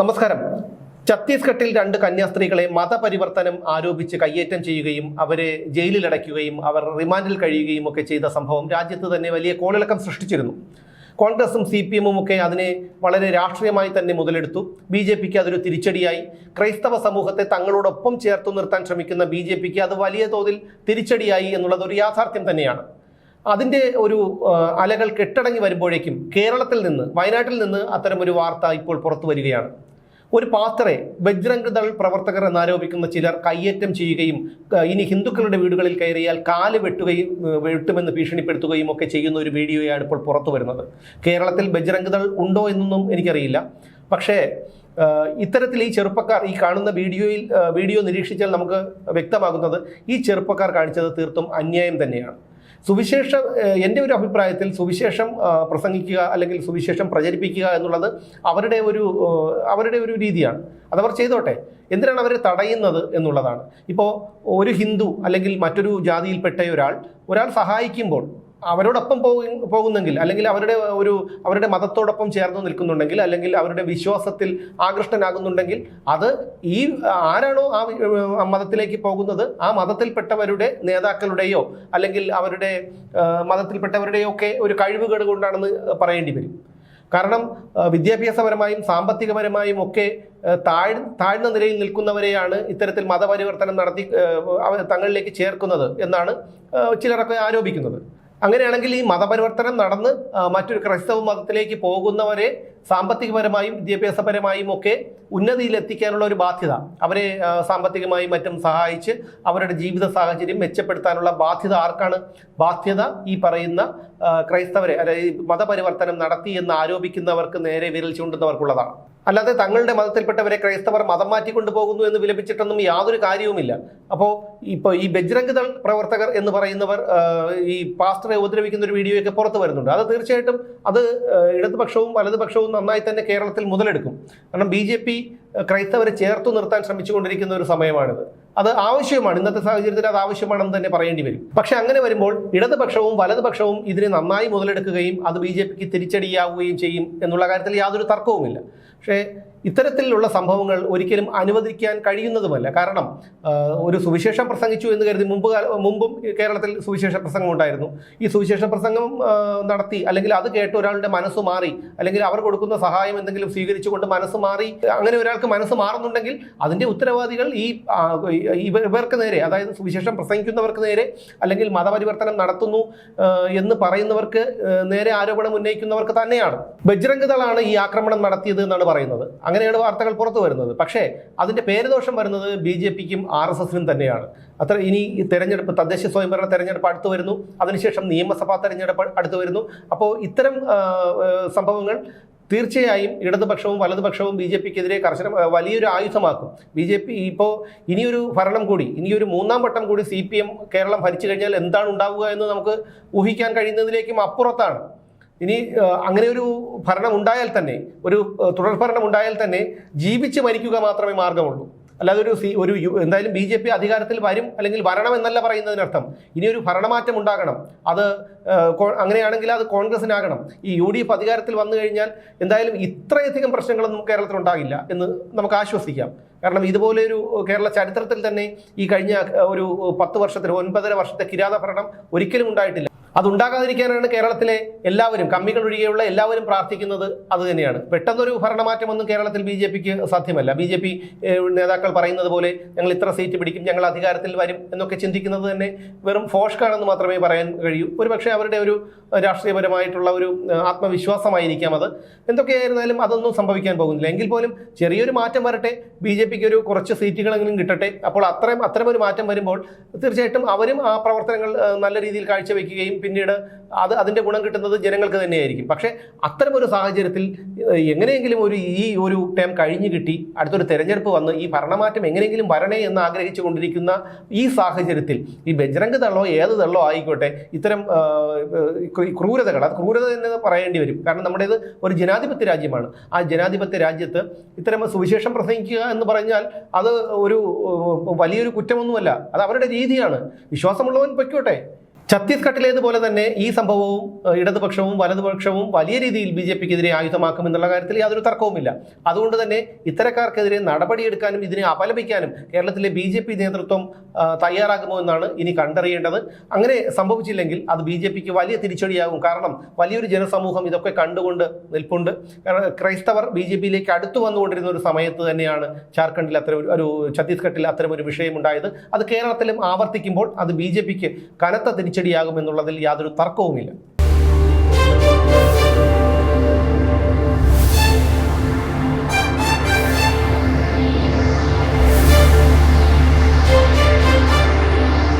നമസ്കാരം. ഛത്തീസ്ഗഡിൽ രണ്ട് കന്യാസ്ത്രീകളെ മതപരിവർത്തനം ആരോപിച്ച് കയ്യേറ്റം ചെയ്യുകയും അവരെ ജയിലിലടയ്ക്കുകയും അവർ റിമാൻഡിൽ കഴിയുകയും ഒക്കെ ചെയ്ത സംഭവം രാജ്യത്ത് തന്നെ വലിയ കോളിളക്കം സൃഷ്ടിച്ചിരുന്നു. കോൺഗ്രസും സി പി എമ്മും ഒക്കെ അതിനെ വളരെ രാഷ്ട്രീയമായി തന്നെ മുതലെടുത്തു. ബി ജെ പിക്ക് അതൊരു തിരിച്ചടിയായി. ക്രൈസ്തവ സമൂഹത്തെ തങ്ങളോടൊപ്പം ചേർത്തു നിർത്താൻ ശ്രമിക്കുന്ന ബി ജെ പിക്ക് അത് വലിയ തോതിൽ തിരിച്ചടിയായി എന്നുള്ളത് ഒരു യാഥാർത്ഥ്യം തന്നെയാണ്. അതിന്റെ ഒരു അലകൾ കെട്ടടങ്ങി വരുമ്പോഴേക്കും കേരളത്തിൽ നിന്ന് വയനാട്ടിൽ നിന്ന് അത്തരമൊരു വാർത്ത ഇപ്പോൾ പുറത്തു വരികയാണ്. ഒരു പാത്രെ ബജ്രംഗദൾ പ്രവർത്തകർ എന്നാരോപിക്കുന്ന ചിലർ കയ്യേറ്റം ചെയ്യുകയും ഇനി ഹിന്ദുക്കളുടെ വീടുകളിൽ കയറിയാൽ കാൽ വെട്ടുകയും വെട്ടുമെന്ന് ഭീഷണിപ്പെടുത്തുകയും ഒക്കെ ചെയ്യുന്ന ഒരു വീഡിയോയാണ് ഇപ്പോൾ പുറത്തു വരുന്നത്. കേരളത്തിൽ ബജ്രംഗദൾ ഉണ്ടോ എന്നൊന്നും എനിക്കറിയില്ല. പക്ഷേ ഇത്തരത്തിൽ ഈ ചെറുപ്പക്കാർ ഈ കാണുന്ന വീഡിയോയിൽ വീഡിയോ നിരീക്ഷിച്ചാൽ നമുക്ക് വ്യക്തമാകുന്നത് ഈ ചെറുപ്പക്കാർ കാണിച്ചത് തീർത്തും അന്യായം തന്നെയാണ്. സുവിശേഷം എന്റെ ഒരു അഭിപ്രായത്തിൽ സുവിശേഷം പ്രസംഗിക്കുക അല്ലെങ്കിൽ സുവിശേഷം പ്രചരിപ്പിക്കുക എന്നുള്ളത് അവരുടെ ഒരു അവരുടെ ഒരു രീതിയാണ്. അതവർ ചെയ്തോട്ടെ. എന്തിനാണ് അവരെ തടയുന്നത് എന്നുള്ളതാണ്. ഇപ്പോൾ ഒരു ഹിന്ദു അല്ലെങ്കിൽ മറ്റൊരു ജാതിയിൽപ്പെട്ട ഒരാൾ ഒരാൾ സഹായിക്കുമ്പോൾ അവരോടൊപ്പം പോകു പോകുന്നെങ്കിൽ അല്ലെങ്കിൽ അവരുടെ ഒരു അവരുടെ മതത്തോടൊപ്പം ചേർന്ന് നിൽക്കുന്നുണ്ടെങ്കിൽ അല്ലെങ്കിൽ അവരുടെ വിശ്വാസത്തിൽ ആകൃഷ്ടനാകുന്നുണ്ടെങ്കിൽ അത് ഈ ആരാണോ ആ മതത്തിലേക്ക് പോകുന്നത് ആ മതത്തിൽപ്പെട്ടവരുടെ നേതാക്കളുടെയോ അല്ലെങ്കിൽ അവരുടെ മതത്തിൽപ്പെട്ടവരുടെയോ ഒക്കെ ഒരു കഴിവുകേട് കൊണ്ടാണെന്ന് പറയേണ്ടി വരും. കാരണം വിദ്യാഭ്യാസപരമായും സാമ്പത്തികപരമായും ഒക്കെ താഴ് താഴ്ന്ന നിലയിൽ നിൽക്കുന്നവരെയാണ് ഇത്തരത്തിൽ മതപരിവർത്തനം നടത്തി തങ്ങളിലേക്ക് ചേർക്കുന്നത് എന്നാണ് ചിലരൊക്കെ ആരോപിക്കുന്നത്. അങ്ങനെയാണെങ്കിൽ ഈ മതപരിവർത്തനം നടന്ന് മറ്റൊരു ക്രൈസ്തവ മതത്തിലേക്ക് പോകുന്നവരെ സാമ്പത്തികപരമായും വിദ്യാഭ്യാസപരമായും ഒക്കെ ഉന്നതിയിലെത്തിക്കാനുള്ള ഒരു ബാധ്യത. അവരെ സാമ്പത്തികമായും മറ്റും സഹായിച്ച് അവരുടെ ജീവിത സാഹചര്യം മെച്ചപ്പെടുത്താനുള്ള ബാധ്യത ആർക്കാണ്? ബാധ്യത ഈ പറയുന്ന ക്രൈസ്തവരെ അതായത് മതപരിവർത്തനം നടത്തി എന്ന് ആരോപിക്കുന്നവർക്ക് നേരെ വിരൽ ചൂണ്ടുന്നവർക്കുള്ളതാണ്. അല്ലാതെ തങ്ങളുടെ മതത്തിൽപ്പെട്ടവരെ ക്രൈസ്തവർ മതം മാറ്റിക്കൊണ്ടു പോകുന്നു എന്ന് വിലപിച്ചിട്ടൊന്നും യാതൊരു കാര്യവുമില്ല. അപ്പോൾ ഇപ്പോൾ ഈ ബജ്രംഗ് ദൾ പ്രവർത്തകർ എന്ന് പറയുന്നവർ ഈ പാസ്റ്ററെ ഉപദ്രവിക്കുന്ന ഒരു വീഡിയോയൊക്കെ പുറത്തു വരുന്നുണ്ട്. അത് തീർച്ചയായിട്ടും അത് ഇടതുപക്ഷവും വലതുപക്ഷവും നന്നായി തന്നെ കേരളത്തിൽ മുതലെടുക്കും. കാരണം ബി ജെ പി ക്രൈസ്തവരെ ചേർത്തു നിർത്താൻ ശ്രമിച്ചുകൊണ്ടിരിക്കുന്ന ഒരു സമയമാണിത്. അത് ആവശ്യമാണ്. ഇന്നത്തെ സാഹചര്യത്തിൽ അത് ആവശ്യമാണെന്ന് തന്നെ പറയേണ്ടി വരും. പക്ഷെ അങ്ങനെ വരുമ്പോൾ ഇടതുപക്ഷവും വലതുപക്ഷവും ഇതിനെ നന്നായി മുതലെടുക്കുകയും അത് ബി ജെ പിക്ക് തിരിച്ചടിയാവുകയും ചെയ്യും എന്നുള്ള കാര്യത്തിൽ യാതൊരു തർക്കവുമില്ല. പക്ഷേ ഇത്തരത്തിലുള്ള സംഭവങ്ങൾ ഒരിക്കലും അനുവദിക്കാൻ കഴിയുന്നതുമല്ല. കാരണം ഒരു സുവിശേഷം പ്രസംഗിച്ചു എന്ന് കരുതി മുമ്പ് മുമ്പും കേരളത്തിൽ സുവിശേഷ പ്രസംഗം ഉണ്ടായിരുന്നു. ഈ സുവിശേഷ പ്രസംഗം നടത്തി അല്ലെങ്കിൽ അത് കേട്ട് ഒരാളുടെ മനസ്സ് മാറി അല്ലെങ്കിൽ അവർ കൊടുക്കുന്ന സഹായം എന്തെങ്കിലും സ്വീകരിച്ചുകൊണ്ട് മനസ്സ് മാറി അങ്ങനെ ഒരാൾക്ക് മനസ്സ് മാറുന്നുണ്ടെങ്കിൽ അതിന്റെ ഉത്തരവാദികൾ ഈ ഇവർക്ക് നേരെ അതായത് സുവിശേഷം പ്രസംഗിക്കുന്നവർക്ക് നേരെ അല്ലെങ്കിൽ മതപരിവർത്തനം നടത്തുന്നു എന്ന് പറയുന്നവർക്ക് നേരെ ആരോപണം ഉന്നയിക്കുന്നവർക്ക് തന്നെയാണ്. ബജ്രംഗ് ദളാണ് ഈ ആക്രമണം നടത്തിയത് എന്നാണ് പറയുന്നത്. അങ്ങനെയാണ് വാർത്തകൾ പുറത്തു വരുന്നത്. പക്ഷേ അതിന്റെ പേരുദോഷം വരുന്നത് ബി ജെ പിക്കും ആർ എസ് എസിനും തന്നെയാണ്. അത്ര ഇനി തെരഞ്ഞെടുപ്പ് തദ്ദേശ സ്വയംഭരണ തെരഞ്ഞെടുപ്പ് അടുത്ത് വരുന്നു. അതിനുശേഷം നിയമസഭാ തെരഞ്ഞെടുപ്പ് അടുത്ത് വരുന്നു. അപ്പോൾ ഇത്തരം സംഭവങ്ങൾ തീർച്ചയായും ഇടതുപക്ഷവും വലതുപക്ഷവും ബി ജെ പിക്കെതിരെ കർശന വലിയൊരു ആയുധമാക്കും. ബി ജെ പി ഇപ്പോൾ ഇനിയൊരു ഭരണം കൂടി ഇനിയൊരു മൂന്നാം വട്ടം കൂടി സി കേരളം ഭരിച്ചു കഴിഞ്ഞാൽ എന്താണ് ഉണ്ടാവുക എന്ന് നമുക്ക് ഊഹിക്കാൻ കഴിയുന്നതിലേക്കും അപ്പുറത്താണ്. ഇനി അങ്ങനെ ഒരു ഭരണം ഉണ്ടായാൽ തന്നെ ഒരു തുടർ ഭരണം ഉണ്ടായാൽ തന്നെ ജീവിച്ച് മരിക്കുക മാത്രമേ മാർഗമുള്ളൂ. അല്ലാതെ ഒരു സി ഒരു എന്തായാലും ബി ജെ പി അധികാരത്തിൽ വരും അല്ലെങ്കിൽ വരണം എന്നല്ല പറയുന്നതിനർത്ഥം. ഇനി ഒരു ഭരണമാറ്റം ഉണ്ടാകണം. അത് അങ്ങനെയാണെങ്കിൽ അത് കോൺഗ്രസിനാകണം. ഈ യു ഡി എഫ് അധികാരത്തിൽ വന്നു കഴിഞ്ഞാൽ എന്തായാലും ഇത്രയധികം പ്രശ്നങ്ങളൊന്നും കേരളത്തിൽ ഉണ്ടാകില്ല എന്ന് നമുക്ക് ആശ്വസിക്കാം. കാരണം ഇതുപോലെ ഒരു കേരള ചരിത്രത്തിൽ തന്നെ ഈ കഴിഞ്ഞ ഒരു പത്ത് വർഷത്തിൽ ഒൻപതര വർഷത്തെ കിരാത ഭരണം ഒരിക്കലും ഉണ്ടായിട്ടില്ല. അതുണ്ടാകാതിരിക്കാനാണ് കേരളത്തിലെ എല്ലാവരും കമ്മികൾ ഒഴികെയുള്ള എല്ലാവരും പ്രാർത്ഥിക്കുന്നത് അത് തന്നെയാണ്. പെട്ടെന്നൊരു ഭരണമാറ്റമൊന്നും കേരളത്തിൽ ബി ജെ പിക്ക് സാധ്യമല്ല. ബി ജെ പി നേതാക്കൾ പറയുന്നത് പോലെ ഞങ്ങൾ ഇത്ര സീറ്റ് പിടിക്കും ഞങ്ങൾ അധികാരത്തിൽ വരും എന്നൊക്കെ ചിന്തിക്കുന്നത് തന്നെ വെറും ഫോഷ്കാണെന്ന് മാത്രമേ പറയാൻ കഴിയൂ. ഒരുപക്ഷെ അവരുടെ ഒരു രാഷ്ട്രീയപരമായിട്ടുള്ള ഒരു ആത്മവിശ്വാസമായിരിക്കാം അത്. എന്തൊക്കെയായിരുന്നാലും അതൊന്നും സംഭവിക്കാൻ പോകുന്നില്ല. എങ്കിൽ പോലും ചെറിയൊരു മാറ്റം വരട്ടെ ബി ജെ പിക്ക് ഒരു കുറച്ച് സീറ്റുകളെങ്കിലും കിട്ടട്ടെ. അപ്പോൾ അത്രയും അത്തരമൊരു മാറ്റം വരുമ്പോൾ തീർച്ചയായിട്ടും അവരും ആ പ്രവർത്തനങ്ങൾ നല്ല രീതിയിൽ കാഴ്ചവെക്കുകയും പിന്നീട് അത് അതിന്റെ ഗുണം കിട്ടുന്നത് ജനങ്ങൾക്ക് തന്നെയായിരിക്കും. പക്ഷേ അത്തരമൊരു സാഹചര്യത്തിൽ എങ്ങനെയെങ്കിലും ഒരു ഈ ഒരു ടൈം കഴിഞ്ഞു കിട്ടി അടുത്തൊരു തെരഞ്ഞെടുപ്പ് വന്ന് ഈ ഭരണമാറ്റം എങ്ങനെയെങ്കിലും വരണേ എന്ന് ആഗ്രഹിച്ചു കൊണ്ടിരിക്കുന്ന ഈ സാഹചര്യത്തിൽ ഈ ബജ്രംഗ് തള്ളോ ഏത് തള്ളോ ആയിക്കോട്ടെ ഇത്തരം ക്രൂരതകൾ അത് ക്രൂരത തന്നെ പറയേണ്ടി വരും. കാരണം നമ്മുടേത് ഒരു ജനാധിപത്യ രാജ്യമാണ്. ആ ജനാധിപത്യ രാജ്യത്ത് ഇത്തരം സുവിശേഷം പ്രസംഗിക്കുക എന്ന് പറഞ്ഞാൽ അത് ഒരു വലിയൊരു കുറ്റമൊന്നുമല്ല. അത് അവരുടെ രീതിയാണ്. വിശ്വാസമുള്ളവൻ പൊയ്ക്കോട്ടെ. ഛത്തീസ്ഗഡിലേതുപോലെ തന്നെ ഈ സംഭവവും ഇടതുപക്ഷവും വലതുപക്ഷവും വലിയ രീതിയിൽ ബി ജെ പിക്കെതിരെ ആയുധമാക്കും എന്നുള്ള കാര്യത്തിൽ യാതൊരു തർക്കവുമില്ല. അതുകൊണ്ട് തന്നെ ഇത്തരക്കാർക്കെതിരെ നടപടിയെടുക്കാനും ഇതിനെ അപലപിക്കാനും കേരളത്തിലെ ബി ജെ പി നേതൃത്വം തയ്യാറാകുമോ എന്നാണ് ഇനി കണ്ടറിയേണ്ടത്. അങ്ങനെ സംഭവിച്ചില്ലെങ്കിൽ അത് ബി ജെ പിക്ക് വലിയ തിരിച്ചടിയാകും. കാരണം വലിയൊരു ജനസമൂഹം ഇതൊക്കെ കണ്ടുകൊണ്ട് നിൽപ്പുണ്ട്. ക്രൈസ്തവർ ബി ജെ പിയിലേക്ക് അടുത്തു വന്നുകൊണ്ടിരുന്ന ഒരു സമയത്ത് തന്നെയാണ് ജാർഖണ്ഡിൽ അത്തരം ഒരു- ഛത്തീസ്ഗഡിൽ അത്തരം ഒരു വിഷയമുണ്ടായത്. അത് കേരളത്തിലും ആവർത്തിക്കുമ്പോൾ അത് ബി ജെ പിക്ക് കനത്ത തിരിച്ചടിയാകും എന്നുള്ളതിൽ യാതൊരു തർക്കവുമില്ല.